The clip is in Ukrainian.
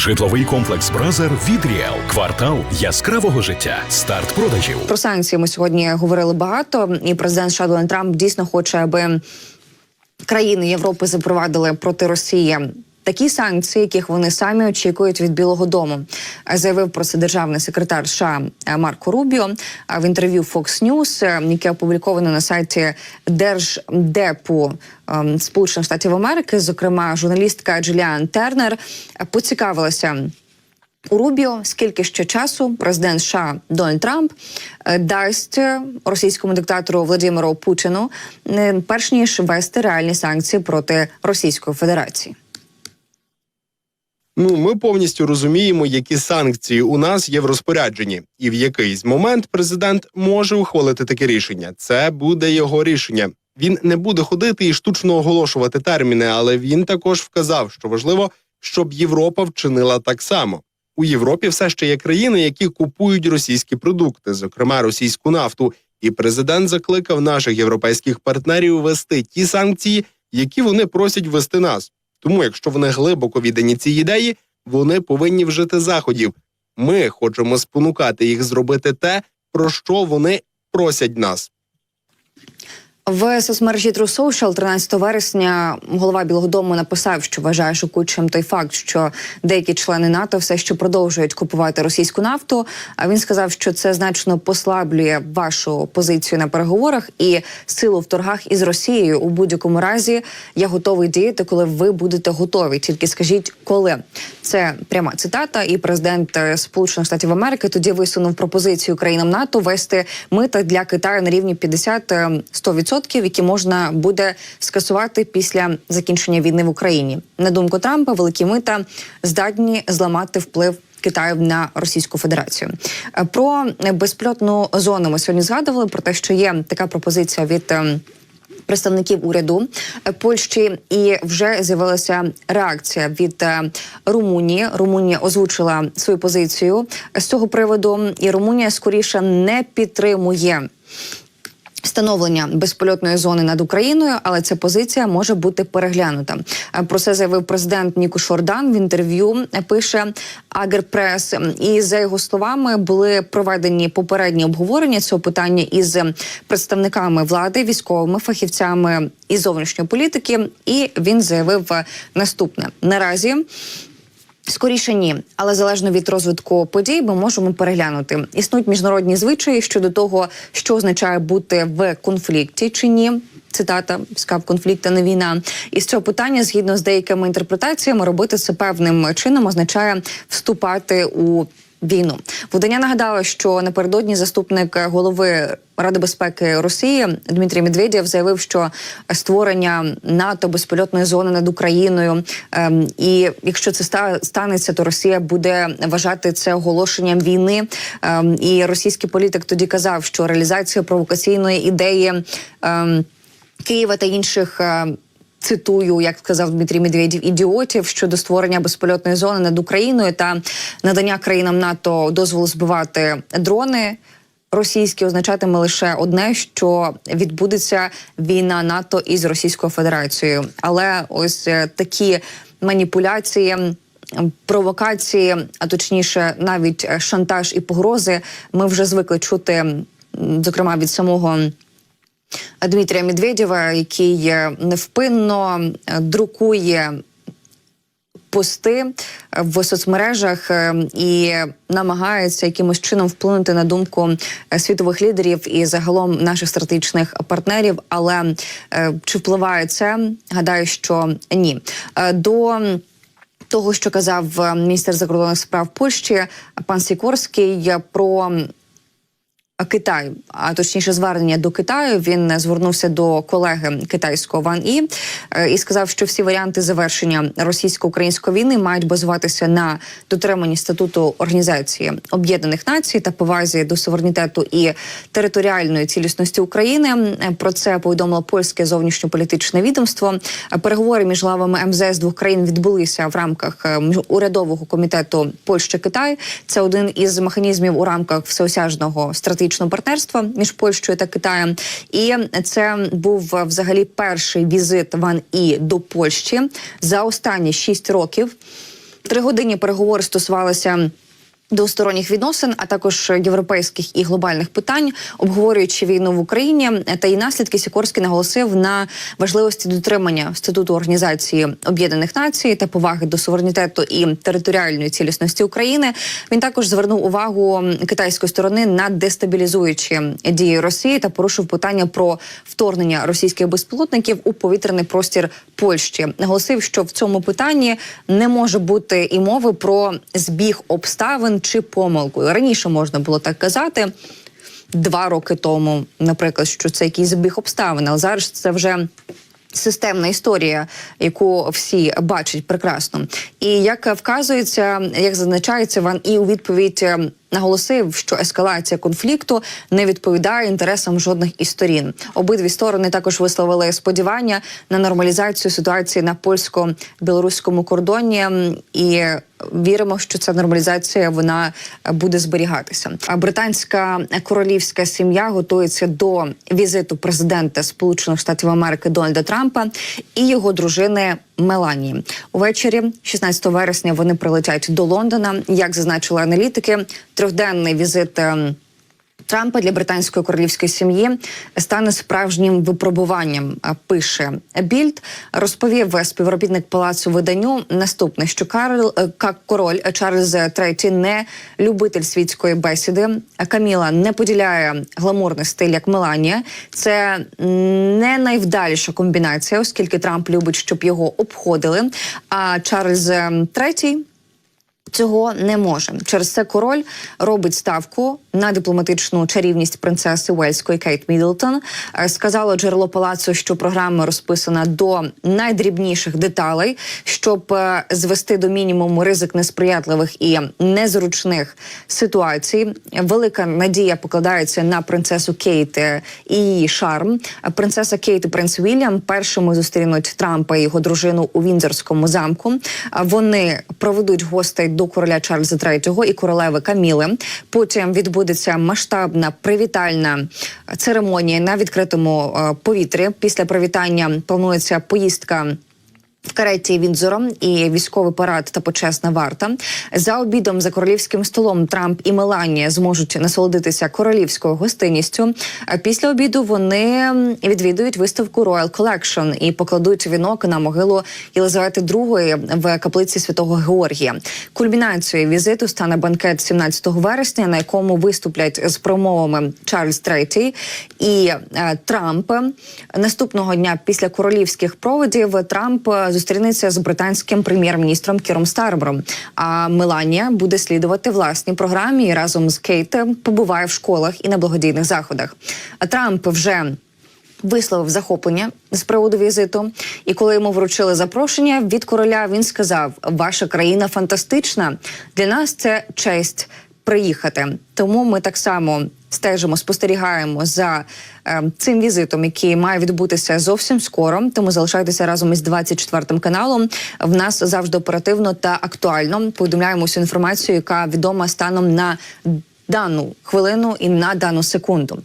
Житловий комплекс Бразер від. Квартал яскравого життя. Старт продажів. Про санкції ми сьогодні говорили багато, і президент США Трамп дійсно хоче, аби країни Європи запровадили проти Росії. Такі санкції, яких вони самі очікують від Білого Дому, заявив про це державний секретар США Марко Рубіо в інтерв'ю Fox News, яке опубліковано на сайті Держдепу Сполучених Штатів Америки. Зокрема, журналістка Джиліан Тернер поцікавилася. У Рубіо скільки ще часу президент США Дональд Трамп е, дасть е, російському диктатору Владимиру Путіну, е, перш ніж ввести реальні санкції проти Російської Федерації. Ну, ми повністю розуміємо, які санкції у нас є в розпорядженні, і в якийсь момент президент може ухвалити таке рішення. Це буде його рішення. Він не буде ходити і штучно оголошувати терміни, але він також вказав, що важливо, щоб Європа вчинила так само. У Європі все ще є країни, які купують російські продукти, зокрема російську нафту. І президент закликав наших європейських партнерів ввести ті санкції, які вони просять ввести нас. Тому, якщо вони глибоко віддані цій ідеї, вони повинні вжити заходів. Ми хочемо спонукати їх зробити те, про що вони просять нас. В соцмережі True Social 13 вересня голова Білого Дому написав, що вважає шокуючим той факт, що деякі члени НАТО все ще продовжують купувати російську нафту. А він сказав, що це значно послаблює вашу позицію на переговорах і силу в торгах із Росією. У будь-якому разі я готовий діяти, коли ви будете готові. Тільки скажіть, коли це пряма цитата. І президент е, Сполучених Штатів Америки тоді висунув пропозицію країнам НАТО вести мита для Китаю на рівні 50-100%, які можна буде скасувати після закінчення війни в Україні. На думку Трампа, великі мита здатні зламати вплив. Китаю на Російську Федерацію Е, про безпілотну зону ми сьогодні згадували про те, що є така пропозиція від ем, представників уряду Польщі, і вже з'явилася реакція від е, Румунії. Румунія озвучила свою позицію з цього приводу, і Румунія скоріше не підтримує. Встановлення безпольотної зони над Україною, але ця позиція може бути переглянута. Е, Про це заявив президент Нікуш Ордан в інтерв'ю. е, Пише Агерпрес. І за його словами були проведені попередні обговорення цього питання із представниками влади, військовими фахівцями і зовнішньої політики. І він заявив е, наступне наразі. Скоріше ні, але залежно від розвитку подій, ми можемо переглянути. Існують міжнародні звичаї щодо того, що означає бути в конфлікті чи ні. Цитата скав конфлікта не війна. І з цього питання, згідно з деякими інтерпретаціями, робити це певним чином означає вступати у війну. Видання нагадало, що напередодні заступник голови Ради безпеки Росії Дмитрій Медведєв заявив, що створення НАТО безпольотної зони над Україною, ем, і якщо це станеться, то Росія буде вважати це оголошенням війни. Ем, і російський політик тоді казав, що реалізація провокаційної ідеї. Ем, Києва та інших. е, Цитую, як сказав Дмитрій Медведєв, ідіотів щодо створення безпольотної зони над Україною та надання країнам НАТО дозволу збивати дрони. Російські означатиме лише одне, що відбудеться війна НАТО із Російською Федерацією. Але ось е, такі маніпуляції, провокації, а точніше, навіть е, шантаж і погрози, ми вже звикли чути, зокрема від самого. Дмитрія Медведєва, який невпинно е, друкує пости е, в соцмережах е, і намагається якимось чином вплинути на думку світових лідерів і загалом наших стратегічних партнерів. Але чи впливає це? Гадаю, що ні. До того, що казав міністр закордонних справ Польщі, пан Сікорський про Китай, а точніше, звернення до Китаю. Він звернувся до колеги китайського Ван І е, і сказав, що всі варіанти завершення російсько-української війни мають базуватися на дотриманні статуту Організації Об'єднаних Націй та повазі до суверенітету і територіальної цілісності України. Е, Про це повідомило польське зовнішньополітичне відомство. Е, Переговори між главами МЗС двох країн відбулися в рамках урядового комітету Польща Китай. Це один із механізмів у рамках всеосяжного стратегічного партнерства між Польщею та Китаєм. І це був взагалі перший візит Ван І до Польщі за останні шість років. Три години переговори стосувалися. Двосторонніх відносин, а також європейських і глобальних питань, обговорюючи війну в Україні та її наслідки, Сікорський наголосив на важливості дотримання статуту Організації Об'єднаних Націй та поваги до суверенітету і територіальної цілісності України. Він також звернув увагу китайської сторони на дестабілізуючі дії Росії та порушив питання про вторгнення російських безпілотників у повітряний простір Польщі. Наголосив, що в цьому питанні не може бути і мови про збіг обставин чи помилкою. Раніше можна було так казати. Два роки тому, наприклад, що це якийсь збіг обставин, але зараз це вже системна історія, яку всі бачать прекрасно. І як вказується, як зазначається, вам і у відповідь е, наголосив, що ескалація конфлікту не відповідає інтересам жодних із сторін. Обидві сторони також висловили сподівання на нормалізацію ситуації на польсько-білоруському кордоні і. Віримо, що ця нормалізація вона буде зберігатися. Британська королівська сім'я готується до візиту президента Сполучених Штатів Америки Дональда Трампа і його дружини Меланії. Увечері, 16 вересня, вони прилетять до Лондона. Як зазначили аналітики, трьохденний візит. Трампа для британської королівської сім'ї стане справжнім випробуванням. Пише Більд, розповів співробітник палацу виданню наступне, що Карл е, Ка- король Чарльз III не любитель світської бесіди. Каміла не поділяє гламурний стиль як Меланія. Це не найвдаліша комбінація, оскільки Трамп любить, щоб його обходили. А Чарльз III Цього не може через це король робить ставку на дипломатичну чарівність принцеси Уельської Кейт Мідлтон. Е, Сказало джерело палацу, що програма розписана до найдрібніших деталей, щоб е, звести до мінімуму ризик несприятливих і незручних ситуацій. Велика надія покладається на принцесу Кейт е, і її шарм. Принцеса Кейт і принц Вільям першими зустрінуть Трампа і його дружину у Віндзорському замку. Вони проведуть гостей до короля Чарльза III і королеви Каміли. Потім відбудеться масштабна привітальна церемонія на відкритому е, повітрі. Після привітання планується поїздка. В кареті Віндзором і військовий парад та почесна варта за обідом за королівським столом Трамп і Меланія зможуть насолодитися королівською гостинністю. А після обіду вони відвідують виставку Royal Collection і покладуть вінок на могилу Єлизавети II в каплиці святого Георгія. Кульмінацією візиту стане банкет 17 вересня, на якому виступлять з промовами Чарльз III і е, Трамп. Наступного дня після королівських проводів Трамп зустрінеться з британським прем'єр-міністром Кіром Стармером. А Меланія буде слідувати власній програмі і разом з Кейт побуває в школах і на благодійних заходах. Трамп вже висловив захоплення з приводу візиту. І коли йому вручили запрошення від короля, він сказав: Ваша країна фантастична. Для нас це честь приїхати. Тому ми так само стежимо, спостерігаємо за е, цим візитом, який має відбутися зовсім скоро. Тому залишайтеся разом із 24 каналом. В нас завжди оперативно та актуально повідомляємо всю інформацію, яка відома станом на дану хвилину і на дану секунду.